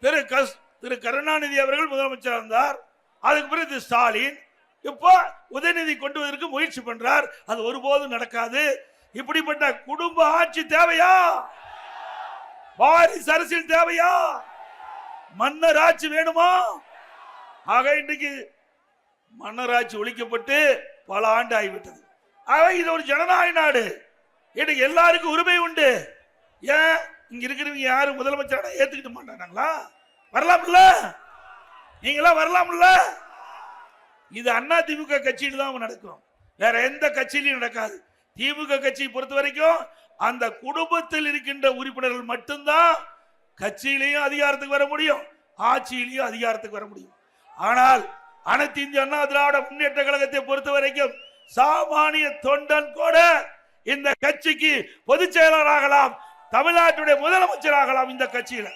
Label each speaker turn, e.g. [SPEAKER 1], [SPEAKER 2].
[SPEAKER 1] திரு கஸ் திரு கருணாநிதி அவர்கள் முதலமைச்சர் இருந்தார். அதுக்கு பிறகு ஸ்டாலின். இப்போ உதயநிதி கொண்டுவதற்கு முயற்சி பண்றார். அது ஒருபோதும் நடக்காது. இப்படிப்பட்ட குடும்ப ஆட்சி தேவையா? வாரிசு அரசியல் தேவையா? மன்னர் ஆட்சி வேணுமா? ஆக இன்றைக்கு மன்னராட்சி ஒழிக்கப்பட்டு பல ஆண்டு ஆகிவிட்டது. ஆக இது ஒரு ஜனநாயக நாடு. இன்னைக்கு எல்லாருக்கும் உரிமை உண்டு. ஏன்? இங்க இருக்கிறவங்க யாரும் முதலமைச்சரான ஏத்துக்கிட்டு மாட்டாங்களா வரலாம்ல. நீங்களாம் வரலாம்ல. இது அண்ணா திமுக கட்சியில் தான் நடக்கும். வேற எந்த கட்சியிலையும் நடக்காது. திமுக கட்சியை பொறுத்த வரைக்கும் அந்த குடும்பத்தில் இருக்கின்ற உறுப்பினர்கள் மட்டும்தான் கட்சியிலையும் அதிகாரத்துக்கு வர முடியும் ஆட்சியிலையும் அதிகாரத்துக்கு வர முடியும். ஆனால் அனைத்து இந்திய அண்ணா திராவிட முன்னேற்ற கழகத்தை பொறுத்த வரைக்கும் சாமானிய தொண்டன் கூட இந்த கட்சிக்கு பொதுச் செயலாளராகலாம். தமிழ்நாட்டுடைய முதலமைச்சராகலாம் இந்த கட்சியில.